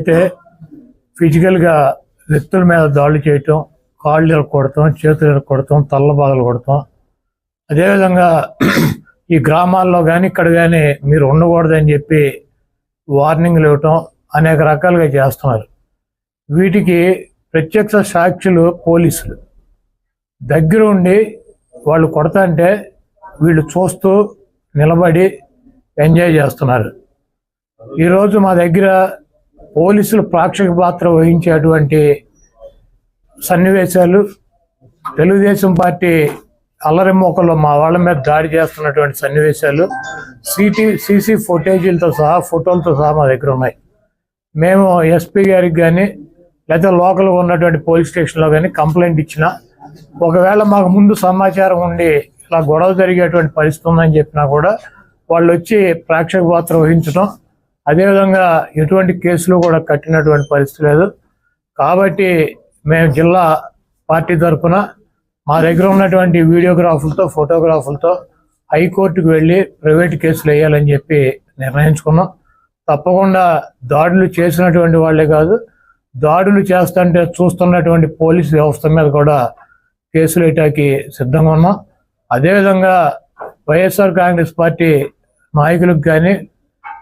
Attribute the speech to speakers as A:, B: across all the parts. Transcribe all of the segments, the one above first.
A: అయితే ఫిజికల్గా వ్యక్తుల మీద దాడులు చేయటం కాళ్ళు కొడతాం చేతులు కొడతాం తల్ల బాధలు కొడతాం అదేవిధంగా ఈ గ్రామాల్లో కానీ ఇక్కడ కానీ మీరు ఉండకూడదని చెప్పి వార్నింగ్లు ఇవ్వటం అనేక రకాలుగా చేస్తున్నారు. వీటికి ప్రత్యక్ష సాక్షులు పోలీసులు. దగ్గర ఉండి వాళ్ళు కొడతాంటే వీళ్ళు చూస్తూ నిలబడి ఎంజాయ్ చేస్తున్నారు. ఈరోజు మా దగ్గర పోలీసులు ప్రేక్షక పాత్ర వహించేటువంటి సన్నివేశాలు. తెలుగుదేశం పార్టీ అల్లరి మోకల్లో మా వాళ్ళ మీద దాడి చేస్తున్నటువంటి సన్నివేశాలు. సిటీ సీసీ ఫుటేజీలతో సహా ఫోటోలతో సహా మా దగ్గర ఉన్నాయి. మేము ఎస్పీ గారికి కానీ లేదా లోకల్గా ఉన్నటువంటి పోలీస్ స్టేషన్లో కానీ కంప్లైంట్ ఇచ్చినా ఒకవేళ మాకు ముందు సమాచారం ఉండి ఇలా గొడవ జరిగేటువంటి పరిస్థితి ఉందని చెప్పినా కూడా వాళ్ళు వచ్చి ప్రేక్షక పాత్ర వహించడం అదేవిధంగా ఎటువంటి కేసులు కూడా కట్టినటువంటి పరిస్థితి లేదు. కాబట్టి మేము జిల్లా పార్టీ తరఫున మా దగ్గర ఉన్నటువంటి వీడియోగ్రాఫులతో ఫోటోగ్రాఫులతో హైకోర్టుకు వెళ్ళి ప్రైవేట్ కేసులు వేయాలని చెప్పి నిర్ణయించుకున్నాం. తప్పకుండా దాడులు చేసినటువంటి వాళ్ళే కాదు దాడులు చేస్తుంటే చూస్తున్నటువంటి పోలీస్ వ్యవస్థ మీద కూడా కేసులు వేయటానికి సిద్ధంగా ఉన్నాం. అదేవిధంగా వైఎస్ఆర్ కాంగ్రెస్ పార్టీ నాయకులకు కానీ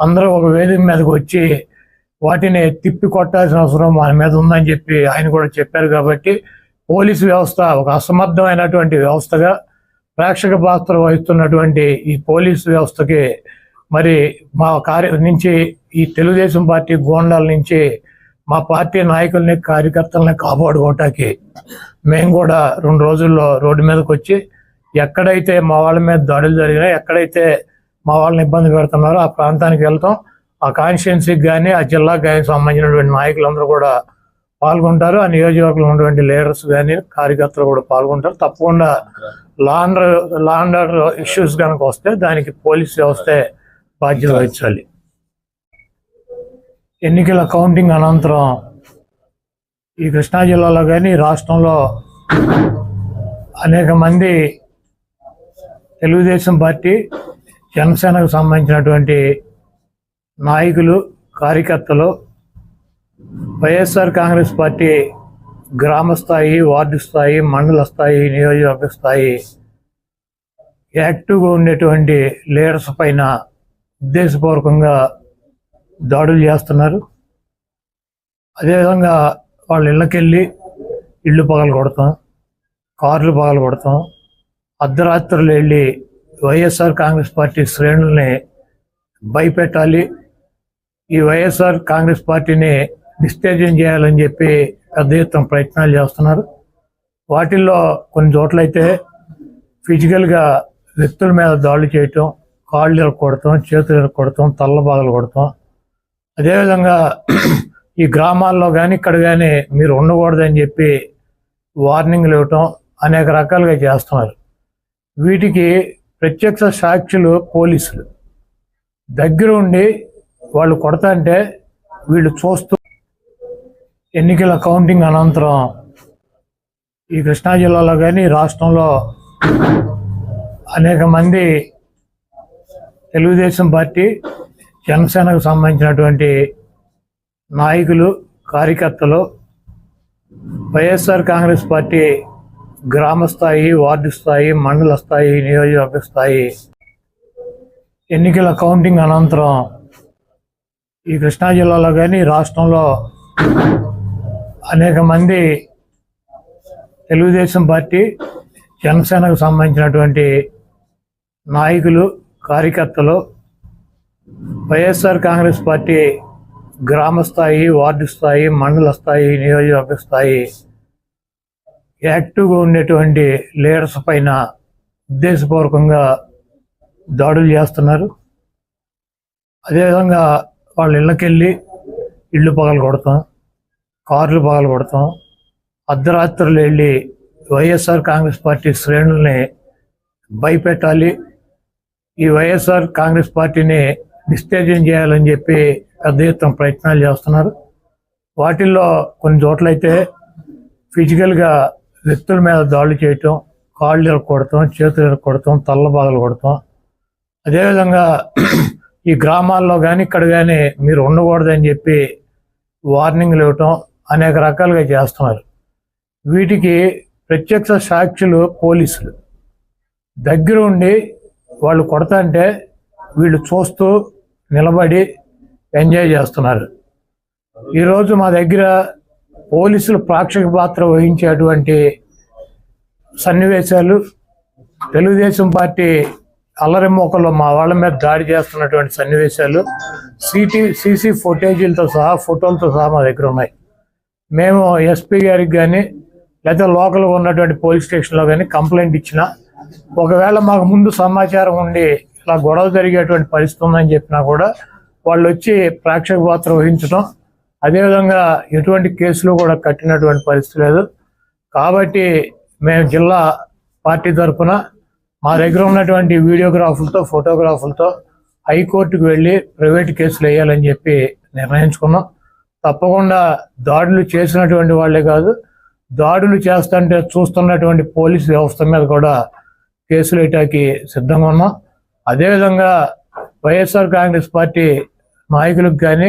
A: అందరూ ఒక వేదిక మీదకి వచ్చి వాటిని తిప్పి కొట్టాల్సిన అవసరం మన మీద ఉందని చెప్పి ఆయన కూడా చెప్పారు కాబట్టి పోలీసు వ్యవస్థ ఒక అసమర్థమైనటువంటి వ్యవస్థగా ప్రేక్షక పాత్ర వహిస్తున్నటువంటి ఈ పోలీసు వ్యవస్థకి మరి మా కార్య నుంచి ఈ తెలుగుదేశం పార్టీ గోండాల నుంచి మా పార్టీ నాయకుల్ని కార్యకర్తల్ని కాపాడుకోవటానికి మేము కూడా రెండు రోజుల్లో రోడ్డు మీదకి వచ్చి ఎక్కడైతే మా వాళ్ళ మీద దాడులు జరిగినాయి ఎక్కడైతే మా వాళ్ళని ఇబ్బంది పెడుతున్నారు. ఆ ప్రాంతానికి వెళ్తాం. ఆ కాన్స్టిట్యున్సీకి కానీ ఆ జిల్లాకు కానీ సంబంధించినటువంటి నాయకులందరూ కూడా పాల్గొంటారు. ఆ నియోజకవర్గంలో ఉన్నటువంటి లీడర్స్ కానీ కార్యకర్తలు కూడా పాల్గొంటారు. తప్పకుండా లాండర్ లాండర్ ఇష్యూస్ కనుక వస్తే దానికి పోలీస్ వ్యవస్థే బాధ్యత వహించాలి. ఎన్నికల కౌంటింగ్ అనంతరం ఈ కృష్ణా జిల్లాలో కానీ రాష్ట్రంలో అనేక మంది తెలుగుదేశం పార్టీ జనసేనకు సంబంధించినటువంటి నాయకులు కార్యకర్తలు వైఎస్ఆర్ కాంగ్రెస్ పార్టీ గ్రామ స్థాయి వార్డు స్థాయి మండల స్థాయి నియోజకవర్గ స్థాయి యాక్టివ్గా ఉండేటువంటి లీడర్స్ పైన ఉద్దేశపూర్వకంగా దాడులు చేస్తున్నారు. అదేవిధంగా వాళ్ళ ఇళ్ళకెళ్ళి ఇళ్ళు పగలు కొడతాం కార్లు పగలు కొడతాం అర్ధరాత్రులు వెళ్ళి వైఎస్ఆర్ కాంగ్రెస్ పార్టీ శ్రేణుల్ని భయపెట్టాలి. ఈ వైఎస్ఆర్ కాంగ్రెస్ పార్టీని నిస్తేజం చేయాలని చెప్పి పెద్ద ఎత్తున ప్రయత్నాలు చేస్తున్నారు. వాటిల్లో కొన్ని చోట్లయితే ఫిజికల్గా వ్యక్తుల మీద దాడులు చేయటం కాళ్ళు కొడతాం చేతులు కొడతాం తల్ల బాధలు కొడతాం అదేవిధంగా ఈ గ్రామాల్లో కానీ ఇక్కడ కానీ మీరు ఉండకూడదని చెప్పి వార్నింగ్లు ఇవ్వటం అనేక రకాలుగా చేస్తున్నారు. వీటికి ప్రత్యక్ష సాక్షులు పోలీసులు. దగ్గర ఉండి వాళ్ళు కొడతాంటే వీళ్ళు చూస్తూ ఎన్నికల కౌంటింగ్ అనంతరం ఈ కృష్ణా జిల్లాలో కానీ రాష్ట్రంలో అనేక మంది తెలుగుదేశం పార్టీ జనసేనకు సంబంధించినటువంటి నాయకులు కార్యకర్తలు వైఎస్ఆర్ కాంగ్రెస్ పార్టీ గ్రామ స్థాయి వార్డు స్థాయి మండల స్థాయి నియోజకవర్గ స్థాయి ఎన్నికల కౌంటింగ్ అనంతరం ఈ కృష్ణా జిల్లాలో కానీ రాష్ట్రంలో అనేక మంది తెలుగుదేశం పార్టీ జనసేనకు సంబంధించినటువంటి నాయకులు కార్యకర్తలు వైఎస్ఆర్ కాంగ్రెస్ పార్టీ గ్రామ స్థాయి వార్డు స్థాయి మండల స్థాయి నియోజకవర్గ స్థాయి యాక్టివ్గా ఉండేటువంటి లీడర్స్ పైన ఉద్దేశపూర్వకంగా దాడులు చేస్తున్నారు. అదేవిధంగా వాళ్ళ ఇళ్ళకెళ్ళి ఇళ్ళు పగలు కొడతాం కార్లు పగలు కొడతాం అర్ధరాత్రులు వెళ్ళి వైఎస్ఆర్ కాంగ్రెస్ పార్టీ శ్రేణుల్ని భయపెట్టాలి ఈ వైఎస్ఆర్ కాంగ్రెస్ పార్టీని నిస్తేజం చేయాలని చెప్పి పెద్ద ఎత్తున ప్రయత్నాలు చేస్తున్నారు. వాటిల్లో కొన్ని చోట్లయితే ఫిజికల్గా వ్యక్తుల మీద దాడులు చేయటం కాళ్ళు ఇరక్కొడతాం చేతులు ఇరక్కొడతాం తల్ల బాధలు కొడతాం అదేవిధంగా ఈ గ్రామాల్లో కానీ ఇక్కడ కానీ మీరు ఉండకూడదని చెప్పి వార్నింగ్లు ఇవ్వటం అనేక రకాలుగా చేస్తున్నారు. వీటికి ప్రత్యక్ష సాక్షులు పోలీసులు. దగ్గర ఉండి వాళ్ళు కొడతంటే వీళ్ళు చూస్తూ నిలబడి ఎంజాయ్ చేస్తున్నారు. ఈరోజు మా దగ్గర పోలీసులు ప్రేక్షక పాత్ర వహించేటువంటి సన్నివేశాలు తెలుగుదేశం పార్టీ అల్లరిమోకల్లో మా వాళ్ళ మీద దాడి చేస్తున్నటువంటి సన్నివేశాలు సిటీ సీసీ ఫుటేజీలతో సహా ఫోటోలతో సహా మా దగ్గర ఉన్నాయి. మేము ఎస్పీ గారికి కానీ లేదా లోకల్గా ఉన్నటువంటి పోలీస్ స్టేషన్లో కానీ కంప్లైంట్ ఇచ్చిన ఒకవేళ మాకు ముందు సమాచారం ఉండి ఇలా గొడవ జరిగేటువంటి పరిస్థితి ఉందని చెప్పినా కూడా వాళ్ళు వచ్చి ప్రేక్షక పాత్ర వహించడం అదేవిధంగా ఎటువంటి కేసులు కూడా కట్టినటువంటి పరిస్థితి లేదు. కాబట్టి మేము జిల్లా పార్టీ తరఫున మా దగ్గర ఉన్నటువంటి వీడియోగ్రాఫులతో ఫోటోగ్రాఫులతో హైకోర్టుకు వెళ్ళి ప్రైవేట్ కేసులు వేయాలని చెప్పి నిర్ణయించుకున్నాం. తప్పకుండా దాడులు చేసినటువంటి వాళ్ళే కాదు దాడులు చేస్తుంటే చూస్తున్నటువంటి పోలీస్ వ్యవస్థ మీద కూడా కేసులు వేయటానికి సిద్ధంగా ఉన్నాం. అదేవిధంగా వైఎస్ఆర్ కాంగ్రెస్ పార్టీ నాయకులకు కానీ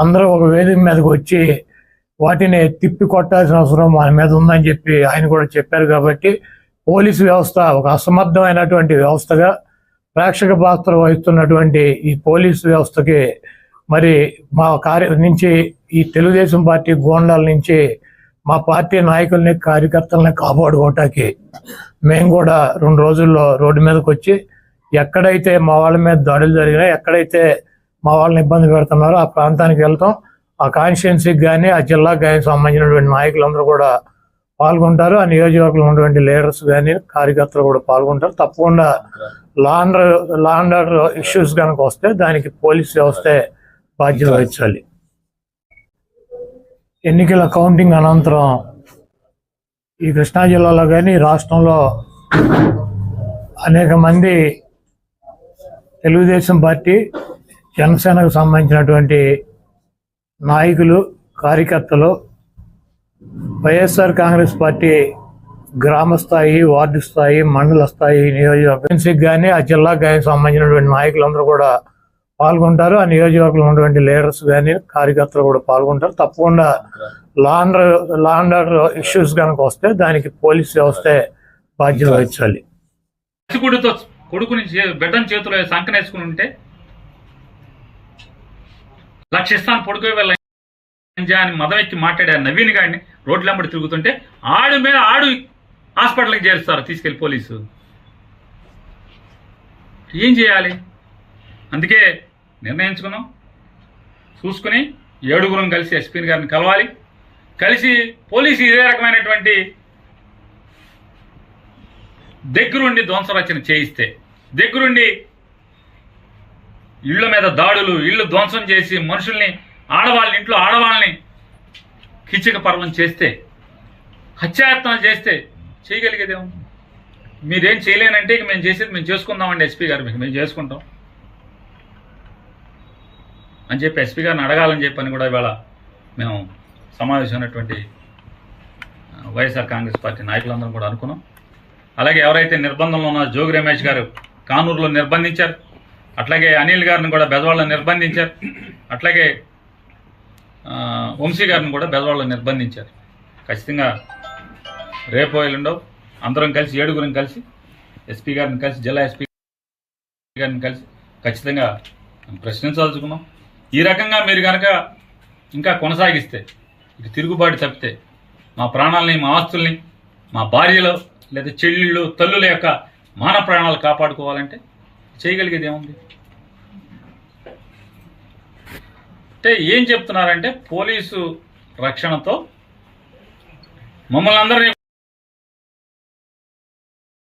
A: అందరూ ఒక వేదిక మీదకి వచ్చి వాటిని తిప్పి కొట్టాల్సిన అవసరం మన మీద ఉందని చెప్పి ఆయన కూడా చెప్పారు కాబట్టి పోలీసు వ్యవస్థ ఒక అసమర్థమైనటువంటి వ్యవస్థగా ప్రేక్షక పాత్ర వహిస్తున్నటువంటి ఈ పోలీసు వ్యవస్థకి మరి మా కార్య నుంచి ఈ తెలుగుదేశం పార్టీ గోండాల నుంచి మా పార్టీ నాయకుల్ని కార్యకర్తల్ని కాపాడుకోవటానికి మేము కూడా రెండు రోజుల్లో రోడ్డు మీదకి వచ్చి ఎక్కడైతే మా వాళ్ళ మీద దాడులు జరిగినాయి ఎక్కడైతే మా వాళ్ళని ఇబ్బంది పెడుతున్నారు. ఆ ప్రాంతానికి వెళ్తాం. ఆ కాన్స్టిట్యున్సీకి కానీ ఆ జిల్లాకు కానీ సంబంధించినటువంటి నాయకులందరూ కూడా పాల్గొంటారు. ఆ నియోజకవర్గంలో ఉన్నటువంటి లీడర్స్ కానీ కార్యకర్తలు కూడా పాల్గొంటారు. తప్పకుండా లాండర్ లాండర్ ఇష్యూస్ కనుక వస్తే దానికి పోలీస్ వ్యవస్థే బాధ్యత వహించాలి. ఎన్నికల కౌంటింగ్ అనంతరం ఈ కృష్ణా జిల్లాలో కానీ రాష్ట్రంలో అనేక మంది తెలుగుదేశం పార్టీ జనసేనకు సంబంధించినటువంటి నాయకులు కార్యకర్తలు వైఎస్ఆర్ కాంగ్రెస్ పార్టీ గ్రామ స్థాయి వార్డు స్థాయి మండల స్థాయి నియోజకవర్గానికి కానీ ఆ జిల్లాకు కానీ సంబంధించినటువంటి నాయకులందరూ కూడా పాల్గొంటారు. ఆ నియోజకవర్గంలో ఉన్నటువంటి లీడర్స్ కానీ కార్యకర్తలు కూడా పాల్గొంటారు. తప్పకుండా లాండర్ లాండర్ ఇష్యూస్ కనుక వస్తే దానికి పోలీస్ వ్యవస్థే బాధ్యత వహించాలి.
B: కొడుకుని బిడ్డను చేతిలో సంకనేసుకుని ఉంటే లక్షిస్తాను పడుకో వెళ్ళ అని మదం ఎత్తి మాట్లాడారు నవీన్ గాడిని రోడ్లమ్మడి తిరుగుతుంటే ఆడు మీద ఆడు హాస్పిటల్కి చేరుస్తారు తీసుకెళ్ళి పోలీసు. ఏం చేయాలి? అందుకే నిర్ణయించుకున్నాం. చూసుకుని ఏడుగురం కలిసి ఎస్పీ గారిని కలవాలి. కలిసి పోలీసు ఇదే రకమైనటువంటి దగ్గరుండి ధ్వంసరచన చేయిస్తే దగ్గరుండి ఇళ్ళ మీద దాడులు ఇళ్ళు ధ్వంసం చేసి మనుషుల్ని ఆడవాళ్ళని ఇంట్లో ఆడవాళ్ళని కిచక పర్వం చేస్తే హత్యాయత్నాలు చేస్తే చేయగలిగేదేమో మీరేం చేయలేనంటే ఇక మేము చేసేది మేము చేసుకుందామండి ఎస్పీ గారు మీకు మేము చేసుకుంటాం. అని చెప్పి ఎస్పీ గారిని అడగాలని చెప్పని కూడా ఇవాళ మేము సమావేశమైనటువంటి వైఎస్ఆర్ కాంగ్రెస్ పార్టీ నాయకులందరం కూడా అనుకున్నాం. అలాగే ఎవరైతే నిర్బంధంలో ఉన్న జోగి రమేష్ గారు కానూరులో నిర్బంధించారు. అట్లాగే అనిల్ గారిని కూడా బెదవాళ్ళని నిర్బంధించారు. అట్లాగే వంశీ గారిని కూడా బెదవాళ్ళని నిర్బంధించారు. ఖచ్చితంగా రేపు ఎల్లుండో అందరం కలిసి ఏడుగురం కలిసి ఎస్పీ గారిని కలిసి జిల్లా ఎస్పీ గారిని కలిసి ఖచ్చితంగా ప్రశ్నించదలుచుకున్నాం. ఈ రకంగా మీరు కనుక ఇంకా కొనసాగిస్తే ఇది తిరుగుబాటు తప్పితే మా ప్రాణాలని మా ఆస్తుల్ని మా భార్యలు లేదా చెల్లెళ్ళు తల్లుల యొక్క మాన ప్రాణాలు కాపాడుకోవాలంటే చేయగలిగేది ఏముంది? అంటే ఏం చెప్తున్నారంటే పోలీసు రక్షణతో మమ్మల్ని అందరినీ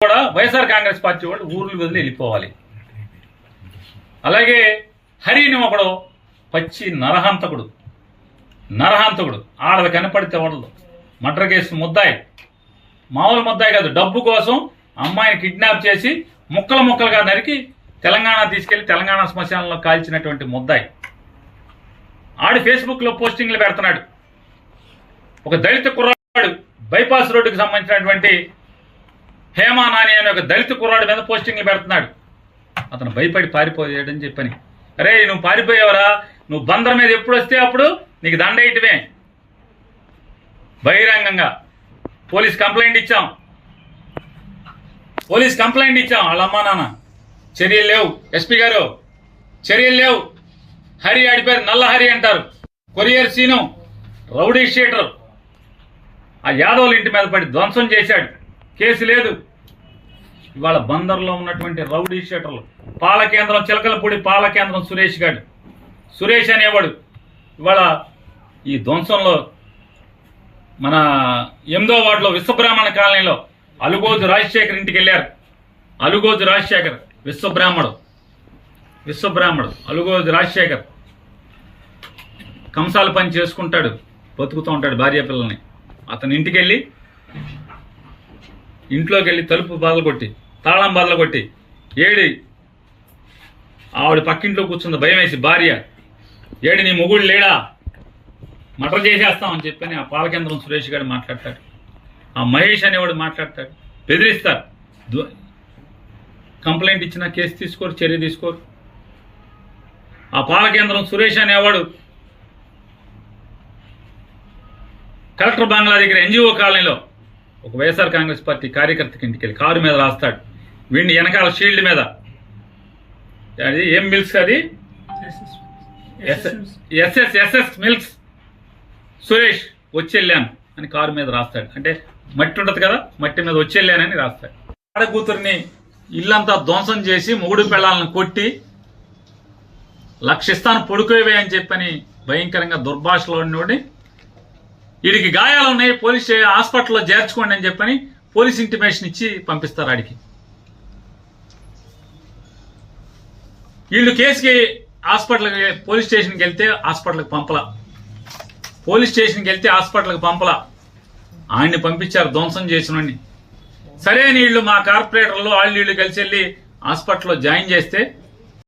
B: కూడా వైఎస్ఆర్ కాంగ్రెస్ పార్టీ వాళ్ళు ఊర్లు వదిలి వెళ్ళిపోవాలి. అలాగే హరిని ఒకడు పచ్చి నరహంతకుడు నరహంతకుడు ఆడది కనపడితే వడదు మర్డర్ కేసు ముద్దాయి. మామూలు ముద్దాయి కాదు డబ్బు కోసం అమ్మాయిని కిడ్నాప్ చేసి ముక్కలు ముక్కలుగా నరికి తెలంగాణ తీసుకెళ్ళి తెలంగాణ శ్మశానంలో కాల్చినటువంటి ముద్దాయి. ఆడు ఫేస్బుక్లో పోస్టింగ్లు పెడుతున్నాడు. ఒక దళిత కుర్రాడు బైపాస్ రోడ్డుకి సంబంధించినటువంటి హేమా నాని అనే ఒక దళిత కుర్రాడు మీద పోస్టింగ్లు పెడుతున్నాడు. అతను భయపడి పారిపోయాడని చెప్పని. అరే నువ్వు పారిపోయావరా? నువ్వు బందర్ మీద ఎప్పుడు వస్తే అప్పుడు నీకు దండ బహిరంగంగా పోలీస్ కంప్లైంట్ ఇచ్చాం. పోలీస్ కంప్లైంట్ ఇచ్చాం. వాళ్ళ అమ్మా నాన్న. చర్యలు లేవు. ఎస్పీ గారు చర్యలు లేవు. హరి ఆడిపోయారు నల్ల హరి అంటారు. Courier Seenu rowdy sheeter. ఆ యాదవుల ఇంటి మీద పడి ధ్వంసం చేశాడు. కేసు లేదు. ఇవాళ బందర్లో ఉన్నటువంటి రౌడీ షీటర్లు. పాల కేంద్రం చిలకలపూడి పాల కేంద్రం సురేష్ గారు సురేష్ అనేవాడు. ఇవాళ ఈ ధ్వంసంలో మన ఎనిమిదో వార్డులో విశ్వబ్రాహ్మణ కాలనీలో అలుగోజు రాజశేఖర్ ఇంటికి వెళ్ళారు. అలుగోజు రాజశేఖర్ విశ్వబ్రాహ్మడు. విశ్వబ్రాహ్మడు అలుగోజు రాజశేఖర్. కంసాల పని చేసుకుంటాడు బతుకుతూ ఉంటాడు భార్య పిల్లల్ని. అతని ఇంటికి వెళ్ళి ఇంట్లోకి వెళ్ళి తలుపు బదలు కొట్టి తాళం బదలు కొట్టి ఏడి ఆవిడ పక్కింట్లో కూర్చుంది భయం వేసి భార్య ఏడి నీ మొగుడు లేడా? మటర్ చేసేస్తామని చెప్పని ఆ పాలకేంద్రం సురేష్ గారు మాట్లాడతాడు ఆ మహేష్ అనేవాడు మాట్లాడతాడు బెదిరిస్తారు కంప్లైంట్ ఇచ్చిన కేసు తీసుకోరు చర్య తీసుకోరు ఆ పాలకేంద్రం సురేష్ అనేవాడు కలెక్టర్ బంగ్లా దగ్గర ఎన్జిఓ కాలనీలో ఒక వైఎస్ఆర్ కాంగ్రెస్ పార్టీ కార్యకర్తకి ఇంటికి వెళ్ళి కారు మీద రాస్తాడు వీడిని వెనకాల షీల్డ్ మీద అది ఏం మిల్క్స్ అది ఎస్ఎస్ ఎస్ఎస్ మిల్క్స్ సురేష్ వచ్చి వెళ్ళాను అని కారు మీద రాస్తాడు అంటే మట్టి ఉండదు కదా మట్టి మీద వచ్చేళ్ళానని రాస్తాయి. ఆడకూతురిని ఆడ కూతుర్ని ఇల్లంతా ధ్వంసం చేసి మొగుడు పెళ్ళాలను కొట్టి లక్షిస్తాను పొడుకోవే అని చెప్పని భయంకరంగా దుర్భాషలో ఉండి వీడికి గాయాలు ఉన్నాయి పోలీస్ స్టే- హాస్పిటల్లో చేర్చుకోండి అని చెప్పని పోలీస్ ఇంటిమేషన్ ఇచ్చి పంపిస్తారు ఆడికి. వీళ్ళు కేసుకి హాస్పిటల్కి పోలీస్ స్టేషన్కి వెళ్తే హాస్పిటల్కి పంపలా. పోలీస్ స్టేషన్కి వెళ్తే హాస్పిటల్కి పంపలా. ఆయన్ని పంపించారు ధ్వంసం చేసినండి సరే నీళ్ళు మా కార్పొరేటర్లు వాళ్ళు వీళ్ళు కలిసి వెళ్ళి హాస్పిటల్లో జాయిన్ చేస్తే